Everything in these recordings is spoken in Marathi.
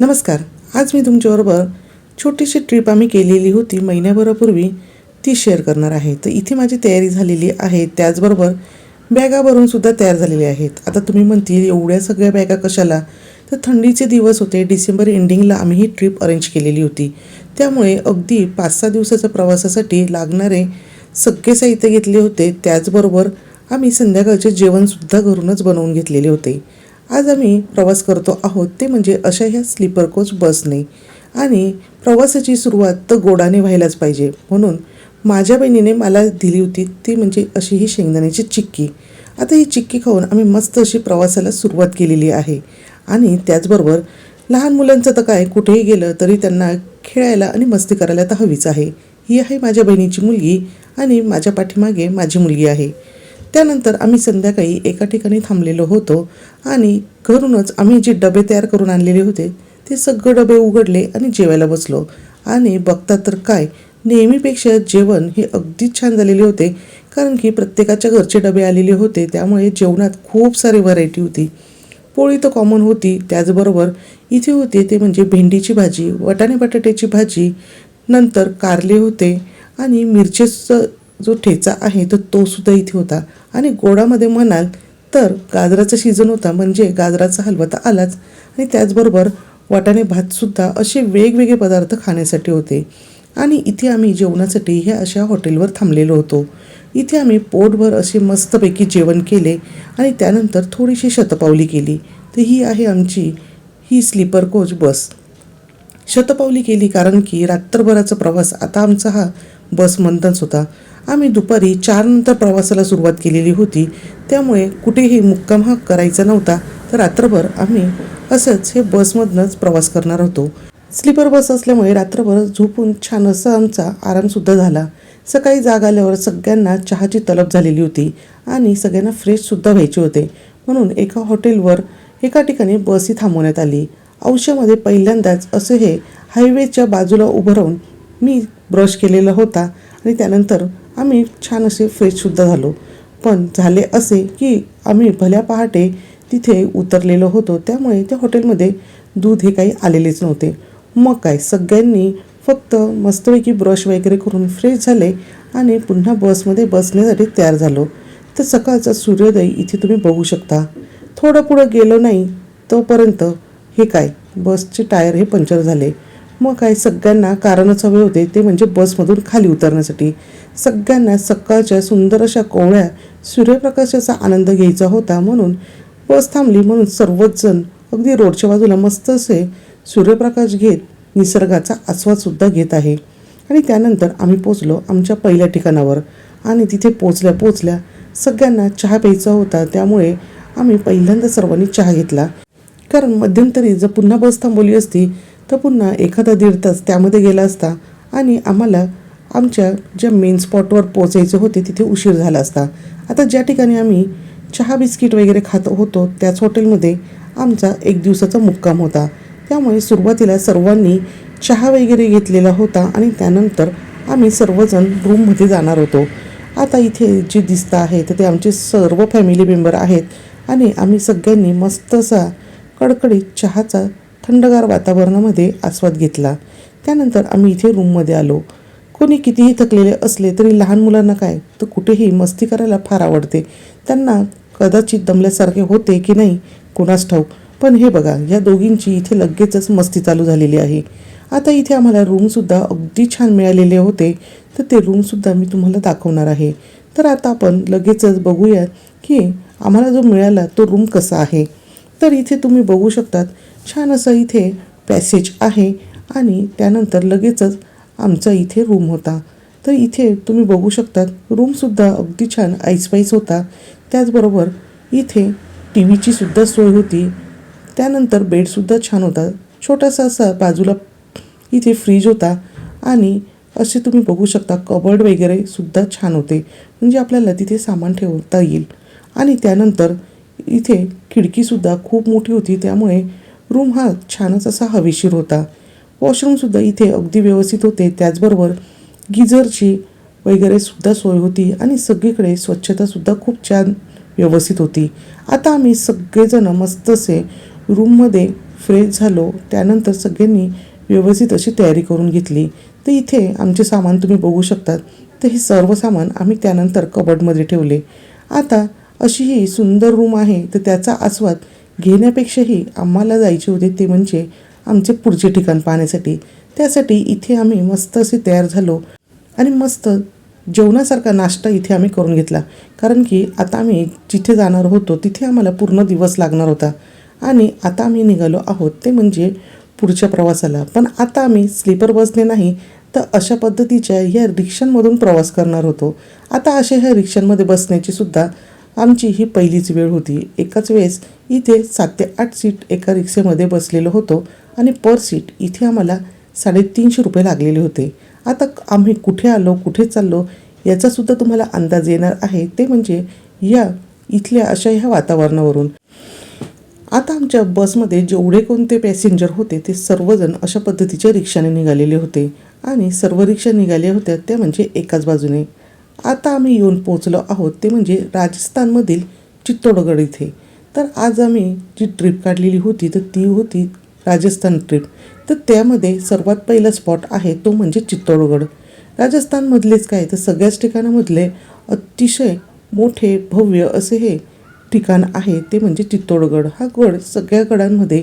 नमस्कार. आज मी तुमच्याबरोबर छोटीशी ट्रिप आम्ही केलेली होती. महिन्याभरापूर्वी ती शेअर करणार आहे. तर इथे माझी तयारी झालेली आहे. त्याचबरोबर बॅगा भरूनसुद्धा तयार झालेल्या आहेत. आता तुम्ही म्हणतील एवढ्या सगळ्या बॅगा कशाला? तर थंडीचे दिवस होते. डिसेंबर एंडिंगला आम्ही ही ट्रिप अरेंज केलेली होती. त्यामुळे अगदी पाच सहा दिवसाच्या प्रवासासाठी लागणारे सगळे साहित्य घेतले होते. त्याचबरोबर आम्ही संध्याकाळचे जेवणसुद्धा घरूनच बनवून घेतलेले होते. आज आम्ही प्रवास करतो आहोत ते म्हणजे अशा ह्या स्लीपर कोच बसने आणि प्रवासाची सुरुवात तर गोडाने व्हायलाच पाहिजे. म्हणून माझ्या बहिणीने मला दिली होती ती म्हणजे अशी ही शेंगदाण्याची चिक्की. आता ही चिक्की खाऊन आम्ही मस्त अशी प्रवासाला सुरुवात केलेली आहे. आणि त्याचबरोबर लहान मुलांचं तर काय कुठेही गेलं तरी त्यांना खेळायला आणि मस्ती करायला तर हवीच आहे. ही आहे माझ्या बहिणीची मुलगी आणि माझ्या पाठीमागे माझी मुलगी आहे. त्यानंतर आम्ही संध्याकाळी एका ठिकाणी थांबलेलो होतो आणि घरूनच आम्ही जे डबे तयार करून आणलेले होते ते सगळे डबे उघडले आणि जेवायला बसलो. आणि बघता तर काय नेहमीपेक्षा जेवण हे अगदीच छान झालेले होते कारण की प्रत्येकाच्या घरचे डबे आलेले होते त्यामुळे जेवणात खूप सारी व्हरायटी होती. पोळी तर कॉमन होती त्याचबरोबर इथे होते ते म्हणजे भेंडीची भाजी वटाणे बटाट्याची भाजी नंतर कारले होते आणि मिरचेचं जो ठेचा आहे तर तो सुद्धा इथे होता. आणि गोडामध्ये म्हणाल तर गाजराचा सीझन होता म्हणजे गाजराचा हलवा तर आलाच. आणि त्याचबरोबर वाटाणे भातसुद्धा असे वेगवेगळे पदार्थ खाण्यासाठी होते. आणि इथे आम्ही जेवणासाठी ह्या अशा हॉटेलवर थांबलेलो होतो. इथे आम्ही पोटभर असे मस्तपैकी जेवण केले आणि त्यानंतर थोडीशी शतपावली केली. तर ही आहे आमची ही स्लीपर कोच बस. शतपावली केली कारण की रात्रभराचा प्रवास आता आमचा हा बस बसमधनच होता आम्ही दुपारी चारनंतर प्रवासाला सुरुवात केलेली होती. त्यामुळे कुठेही मुक्काम हा करायचा नव्हता. तर रात्रभर आम्ही असंच हे बसमधनंच प्रवास करणार होतो. स्लीपर बस असल्यामुळे रात्रभर झोपून छान असा आमचा आरामसुद्धा झाला. सकाळी जाग आल्यावर सगळ्यांना चहाची तलब झालेली होती आणि सगळ्यांना फ्रेशसुद्धा व्हायचे होते. म्हणून एका हॉटेलवर एका ठिकाणी बसही थांबवण्यात आली. औषामध्ये पहिल्यांदाच असं हे हायवेच्या बाजूला उभं राहून मी ब्रश केलेला होता आणि त्यानंतर आम्ही छान असे फ्रेशसुद्धा झालो. पण झाले असे की आम्ही भल्या पहाटे तिथे उतरलेलो होतो. त्यामुळे त्या हॉटेलमध्ये दूध हे काही आलेलेच नव्हते. मग काय सगळ्यांनी फक्त मस्तपैकी ब्रश वगैरे करून फ्रेश झाले आणि पुन्हा बसमध्ये बसण्यासाठी तयार झालो. तर सकाळचा सूर्योदय इथे तुम्ही बघू शकता. थोडं पुढं गेलो नाही तोपर्यंत हे काय बसचे टायर हे पंक्चर झाले. मग काय सगळ्यांना कारणच हवे होते ते म्हणजे बसमधून खाली उतरण्यासाठी. सगळ्यांना सकाळच्या सुंदर अशा कोवळ्या सूर्यप्रकाशाचा आनंद घ्यायचा होता म्हणून बस थांबली म्हणून सर्वच जण अगदी रोडच्या बाजूला मस्त असे सूर्यप्रकाश घेत निसर्गाचा आस्वादसुद्धा घेत आहे. आणि त्यानंतर आम्ही पोचलो आमच्या पहिल्या ठिकाणावर. आणि तिथे पोचल्या पोचल्या सगळ्यांना चहा प्यायचा होता त्यामुळे आम्ही पहिल्यांदा सर्वांनी चहा घेतला. कारण मध्यंतरी जर पुन्हा बस थांबवली असती तर पुन्हा एखादा दीड तास त्यामध्ये गेला असता आणि आम्हाला आमच्या ज्या मेन स्पॉटवर पोचायचे होते तिथे उशीर झाला असता. आता ज्या ठिकाणी आम्ही चहा बिस्किट वगैरे खात होतो त्याच हॉटेलमध्ये आमचा एक दिवसाचा मुक्काम होता. त्यामुळे सुरुवातीला सर्वांनी चहा वगैरे घेतलेला होता आणि त्यानंतर आम्ही सर्वजण रूममध्ये जाणार होतो. आता इथे जे दिसतं आहे तर ते आमचे सर्व फॅमिली मेंबर आहेत आणि आम्ही सगळ्यांनी मस्त असा कडकडीत चहाचा थंडगार वातावरणामध्ये आस्वाद घेतला. त्यानंतर आम्ही इथे रूममध्ये आलो. कोणी कितीही थकलेले असले तरी लहान मुलांना काय? तर कुठेही मस्ती करायला फार आवडते. त्यांना कदाचित दमल्यासारखे होते की नाही कुणास ठाऊक. पण हे बघा या दोघींची इथे लगेचच मस्ती चालू झालेली आहे. आता इथे आम्हाला रूमसुद्धा अगदी छान मिळालेले होते. तर ते रूमसुद्धा मी तुम्हाला दाखवणार आहे. तर आता आपण लगेचच बघूयात की आम्हाला जो मिळाला तो रूम कसा आहे. तर इथे तुम्ही बघू शकतात छान असं इथे पॅसेज आहे आणि त्यानंतर लगेचच आमचा इथे रूम होता. तर इथे तुम्ही बघू शकतात रूमसुद्धा अगदी छान आईसपाईस होता. त्याचबरोबर इथे टी व्हीची सुद्धा सोय होती. त्यानंतर बेडसुद्धा छान होता. छोटासा असा बाजूला इथे फ्रीज होता आणि असे तुम्ही बघू शकता कबर्ड वगैरे सुद्धा छान होते. म्हणजे आपल्याला तिथे सामान ठेवता येईल. आणि त्यानंतर इथे खिडकीसुद्धा खूप मोठी होती त्यामुळे रूम हा छानच असा हवेशीर होता. वॉशरूमसुद्धा इथे अगदी व्यवस्थित होते त्याचबरोबर गिझरची वगैरे सुद्धा सोय होती आणि सगळीकडे स्वच्छतासुद्धा खूप छान व्यवस्थित होती. आता आम्ही सगळेजण मस्तसे रूममध्ये फ्रेश झालो त्यानंतर सगळ्यांनी व्यवस्थित अशी तयारी करून घेतली. तर इथे आमचे सामान तुम्ही बघू शकतात. तर हे सर्व सामान आम्ही त्यानंतर कबडमध्ये ठेवले. आता अशी ही सुंदर रूम आहे तर त्याचा आस्वाद घेण्यापेक्षाही आम्हाला जायचे होते ते म्हणजे आमचे पुढचे ठिकाण पाहण्यासाठी. त्यासाठी इथे आम्ही मस्त असे तयार झालो आणि मस्त जेवणासारखा नाश्ता इथे आम्ही करून घेतला. कारण की आता आम्ही जिथे जाणार होतो तिथे आम्हाला पूर्ण दिवस लागणार होता. आणि आता आम्ही निघालो आहोत ते म्हणजे पुढच्या प्रवासाला. पण आता आम्ही स्लीपर बसने नाही तर अशा पद्धतीच्या या रिक्षांमधून प्रवास करणार होतो. आता अशा ह्या रिक्षांमध्ये बसण्याची सुद्धा आमची ही पहिलीच वेळ होती. एकाच वेळेस इथे सात ते आठ सीट एका रिक्षेमध्ये बसलेलो होतो आणि पर सीट इथे आम्हाला साडेतीनशे रुपये लागलेले होते. आता आम्ही कुठे आलो कुठे चाललो याचासुद्धा तुम्हाला अंदाज येणार आहे. ते म्हणजे या इथल्या अशा ह्या वातावरणावरून. आता आमच्या बसमध्ये जेवढे कोणते पॅसेंजर होते ते सर्वजण अशा पद्धतीच्या रिक्षाने निघालेले होते. आणि सर्व रिक्षा निघाल्या होत्या त्या म्हणजे एकाच बाजूने. आता आम्ही येऊन पोचलो आहोत. ते म्हणजे राजस्थानमधील चित्तोडगड इथे. तर आज आम्ही जी ट्रिप काढलेली होती तर ती होती राजस्थान ट्रिप तर त्यामध्ये सर्वात पहिला स्पॉट आहे तो म्हणजे चित्तोडगड. राजस्थानमधलेच काय तर सगळ्याच ठिकाणामधले अतिशय मोठे भव्य असे हे ठिकाण आहे ते म्हणजे चित्तोडगड. हा गड सगळ्या गडांमध्ये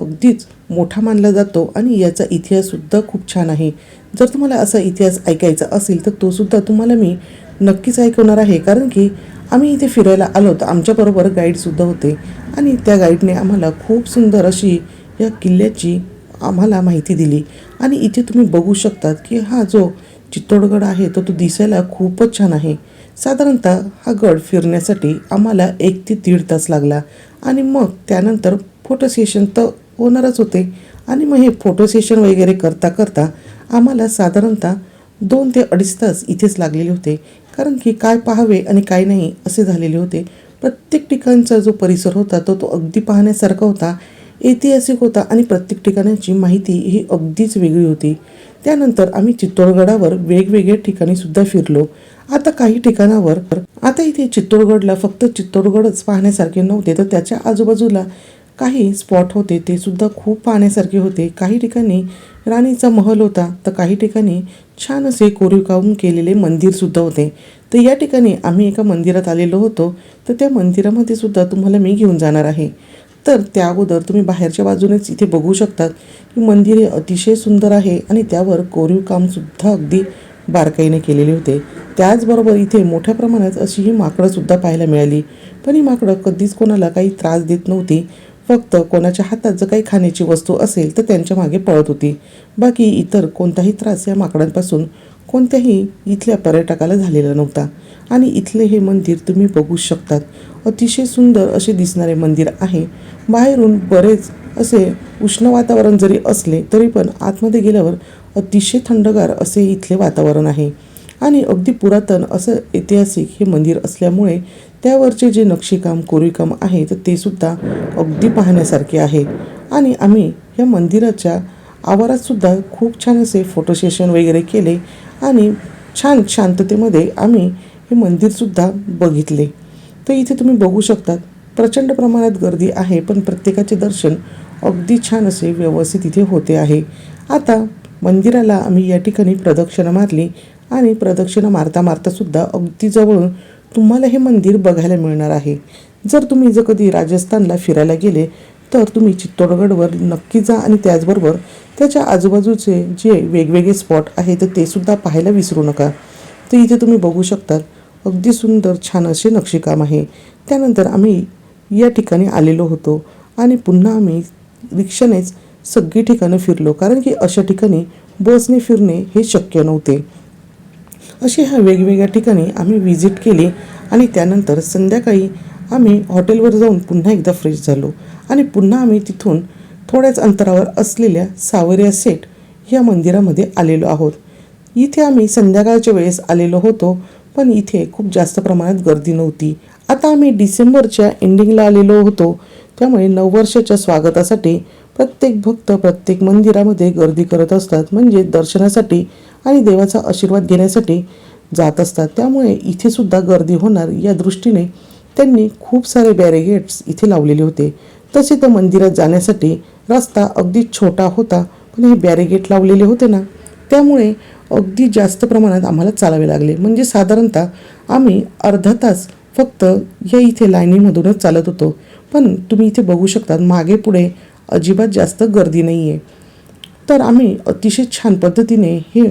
अगदीच मोठा मानला जातो आणि याचा इतिहाससुद्धा खूप छान आहे. जर तुम्हाला असा इतिहास ऐकायचा असेल तर तो सुद्धा तुम्हाला मी नक्कीच ऐकवणार आहे. कारण की आम्ही इथे फिरायला आलो तर आमच्याबरोबर गाईडसुद्धा होते. आणि त्या गाईडने आम्हाला खूप सुंदर अशी या किल्ल्याची आम्हाला माहिती दिली. आणि इथे तुम्ही बघू शकतात की हा जो चित्तोडगड आहे तो तो दिसायला खूपच छान आहे. साधारणतः हा गड फिरण्यासाठी आम्हाला एक ते दीड तास लागला. आणि मग त्यानंतर फोटो सेशन तर होणारच होते. आणि मग हे फोटो सेशन वगैरे करता करता आम्हाला साधारणतः दोन ते अडीच तास इथेच लागलेले होते. कारण की काय पाहावे आणि काय नाही असे झालेले होते. प्रत्येक ठिकाणचा जो परिसर होता तो तो अगदी पाहण्यासारखा होता. ऐतिहासिक होता आणि प्रत्येक ठिकाणाची माहिती ही अगदीच वेगळी होती. त्यानंतर आम्ही चित्तोडगडावर वेगवेगळ्या ठिकाणी सुद्धा फिरलो. आता काही ठिकाणावर आता इथे चित्तोडगडला फक्त चित्तोडगडच पाहण्यासारखे नव्हते. तर त्याच्या आजूबाजूला काही स्पॉट होते ते सुद्धा खूप पाहण्यासारखे होते. काही ठिकाणी राणीचा महल होता तर काही ठिकाणी छान असे कोरीवकाम केलेले मंदिरसुद्धा होते. तर या ठिकाणी आम्ही एका मंदिरात आलेलो होतो तर त्या मंदिरामध्ये सुद्धा तुम्हाला मी घेऊन जाणार आहे. तर त्या अगोदर तुम्ही बाहेरच्या बाजूनेच इथे बघू शकतात की मंदिर हे अतिशय सुंदर आहे आणि त्यावर कोरीवकामसुद्धा अगदी बारकाईने केलेले होते. त्याचबरोबर इथे मोठ्या प्रमाणात अशी ही माकडंसुद्धा पाहायला मिळाली. पण ही माकडं कधीच कोणाला काही त्रास देत नव्हती. फक्त कोणाच्या हातात जर काही खाण्याची वस्तू असेल तर त्यांच्या मागे पळत होती. बाकी इतर कोणताही त्रास या माकडांपासून कोणत्याही इथल्या पर्यटकाला झालेला नव्हता. आणि इथले हे मंदिर तुम्ही बघू शकतात. अतिशय सुंदर असे दिसणारे मंदिर आहे. बाहेरून बरेच असे उष्ण वातावरण जरी असले तरी पण आतमध्ये गेल्यावर अतिशय थंडगार असे इथले वातावरण आहे. आणि अगदी पुरातन असं ऐतिहासिक हे मंदिर असल्यामुळे त्यावरचे जे नक्षीकाम कोरीवकाम आहे तर ते सुद्धा अगदी पाहण्यासारखे आहे. आणि आम्ही या मंदिराच्या आवारात सुद्धा खूप छान असे फोटो सेशन वगैरे केले आणि छान शांततेमध्ये आम्ही हे मंदिरसुद्धा बघितले. तर इथे तुम्ही बघू शकतात प्रचंड प्रमाणात गर्दी आहे पण प्रत्येकाचे दर्शन अगदी छान असे व्यवस्थित इथे होते आहे. आता मंदिराला आम्ही या ठिकाणी प्रदक्षिणा मारली आणि प्रदक्षिणा मारता मारतासुद्धा अगदी जवळून तुम्हाला हे मंदिर बघायला मिळणार आहे. जर तुम्ही जर कधी राजस्थानला फिरायला गेले तर तुम्ही चित्तोडगडवर नक्की जा आणि त्याचबरोबर त्याच्या आजूबाजूचे जे वेगवेगळे स्पॉट आहेत तर ते सुद्धा पाहायला विसरू नका. तर इथे तुम्ही बघू शकतात अगदी सुंदर छान असे नक्षीकाम आहे. त्यानंतर आम्ही या ठिकाणी आलेलो होतो आणि पुन्हा आम्ही रिक्षानेच सगळी ठिकाणं फिरलो कारण की अशा ठिकाणी बसने फिरणे हे शक्य नव्हते. असे ह्या वेगवेगळ्या ठिकाणी आम्ही व्हिजिट केली आणि त्यानंतर संध्याकाळी आम्ही हॉटेलवर जाऊन पुन्हा एकदा फ्रेश झालो. आणि पुन्हा आम्ही तिथून थोड्याच अंतरावर असलेल्या सावरिया सेट या मंदिरामध्ये आलेलो आहोत. इथे आम्ही संध्याकाळच्या वेळेस आलेलो होतो पण इथे खूप जास्त प्रमाणात गर्दी नव्हती. आता आम्ही डिसेंबरच्या एंडिंगला आलेलो होतो. त्यामुळे नववर्षाच्या स्वागतासाठी प्रत्येक भक्त प्रत्येक मंदिरामध्ये गर्दी करत असतात म्हणजे दर्शनासाठी आणि देवाचा आशीर्वाद घेण्यासाठी जात असतात. त्यामुळे इथे सुद्धा गर्दी होणार या दृष्टीने त्यांनी खूप सारे बॅरिगेट्स इथे लावलेले होते. तसे तर मंदिरात जाण्यासाठी रस्ता अगदी छोटा होता पण हे बॅरिगेट लावलेले होते ना त्यामुळे अगदी जास्त प्रमाणात आम्हाला चालावे लागले. म्हणजे साधारणतः आम्ही अर्धा तास फक्त या इथे लाईनीमधूनच चालत होतो. पण तुम्ही इथे बघू शकता मागे पुढे अजिबात जास्त गर्दी नाही आहे तर आम्ही अतिशय छान पद्धतीने हे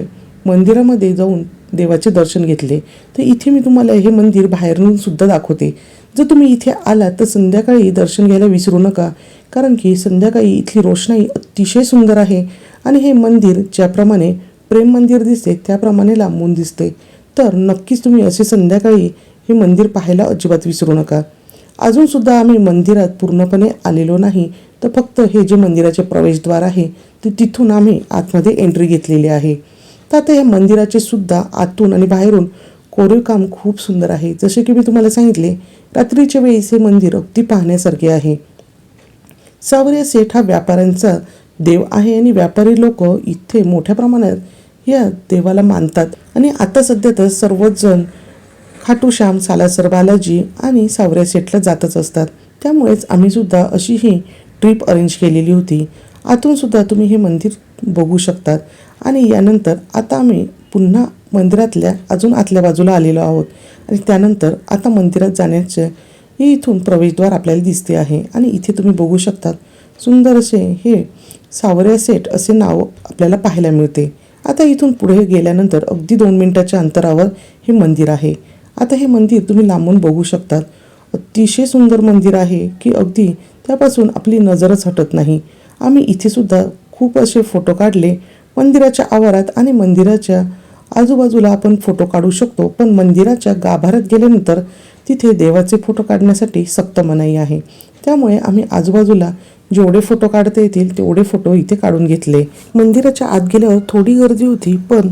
मंदिरामध्ये जाऊन देवाचे दर्शन घेतले. तर इथे मी तुम्हाला हे मंदिर बाहेरून सुद्धा दाखवते. जर तुम्ही इथे आलात तर संध्याकाळी दर्शन घ्यायला विसरू नका. कारण की संध्याकाळी इथली रोषणाई अतिशय सुंदर आहे आणि हे मंदिर ज्याप्रमाणे प्रेम मंदिर दिसते त्याप्रमाणे लांबून दिसते. तर नक्कीच तुम्ही असे संध्याकाळी हे मंदिर पाहायला अजिबात विसरू नका. अजूनसुद्धा आम्ही मंदिरात पूर्णपणे आलेलो नाही. तर फक्त हे जे मंदिराचे प्रवेशद्वार आहे ते तिथून आम्ही आतमध्ये एंट्री घेतलेली आहे. तर आता या मंदिराचे सुद्धा आतून आणि बाहेरून कोरीव काम खूप सुंदर आहे. जसे की मी तुम्हाला सांगितले रात्रीच्या वेळेस हे मंदिर अगदी पाहण्यासारखे आहे. सावरिया सेठ हा व्यापाऱ्यांचा देव आहे आणि व्यापारी लोक इथे मोठ्या प्रमाणात या देवाला मानतात. आणि आता सध्या तर सर्वच जण खाटूश्याम सालासर बालाजी आणि सावऱ्या सेठला जातच असतात. त्यामुळेच आम्ही सुद्धा अशी ही ट्रिप अरेंज केलेली होती. आतून सुद्धा तुम्ही हे मंदिर बघू शकतात. आणि यानंतर आता आम्ही पुन्हा मंदिरातल्या अजून आतल्या बाजूला आलेलो आहोत. आणि त्यानंतर आता मंदिरात जाण्याचे हे इथून प्रवेशद्वार आपल्याला दिसते आहे. आणि इथे तुम्ही बघू शकतात सुंदर असे हे सावऱ्या सेट असे नाव आपल्याला पाहायला मिळते. आता इथून पुढे गेल्यानंतर अगदी दोन मिनटाच्या अंतरावर हे मंदिर आहे. आता हे मंदिर तुम्ही लांबून बघू शकतात. अतिशय सुंदर मंदिर आहे की अगदी त्यापासून आपली नजरच हटत नाही. आम्ही इथे सुद्धा खूप असे फोटो काढले मंदिराच्या आवारात आणि मंदिराच्या आजूबाजूला आपण फोटो काढू शकतो पण मंदिराच्या गाभाऱ्यात गेल्यानंतर तिथे देवाचे फोटो काढण्यासाठी सक्त मनाई आहे. त्यामुळे आम्ही आजूबाजूला जेवढे फोटो काढता येतील तेवढे फोटो इथे काढून घेतले. मंदिराच्या आत गेल्यावर थोडी गर्दी होती पण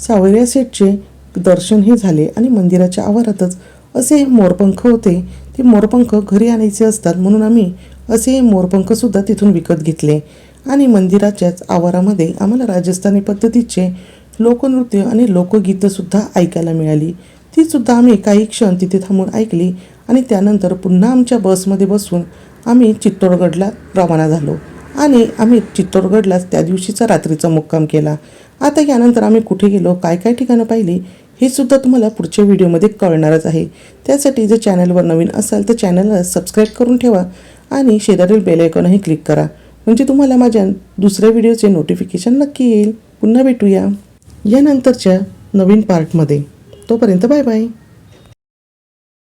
सावरिया सेटचे दर्शन हे झाले आणि मंदिराच्या आवारातच असे मोरपंख होते. ते मोरपंख घरी आणायचे असतात म्हणून आम्ही असे मोरपंखसुद्धा मोरपंख सुद्धा तिथून विकत घेतले. आणि मंदिराच्याच आवारामध्ये आम्हाला राजस्थानी पद्धतीचे लोकनृत्य आणि लोकगीतंसुद्धा ऐकायला मिळाली. तीसुद्धा आम्ही काही क्षण तिथे थांबून ऐकली आणि त्यानंतर पुन्हा आमच्या बसमध्ये बसून आम्ही चित्तोडगडला रवाना झालो. आणि आम्ही चित्तोडगडलाच त्या दिवशीचा रात्रीचा मुक्काम केला. आता यानंतर आम्ही कुठे गेलो काय काय ठिकाणं पाहिली हे सुद्धा तुम्हाला पुढच्या व्हिडिओमध्ये कळणारच आहे. त्यासाठी जर चॅनलवर नवीन असाल तर चॅनलला सबस्क्राईब करून ठेवा आणि शेजारील बेलायकॉनही क्लिक करा. म्हणजे तुम्हाला माझ्या दुसऱ्या व्हिडिओचे नोटिफिकेशन नक्की येईल. पुन्हा भेटूया. यानंतरच्या नवीन पार्टमध्ये तोपर्यंत बाय बाय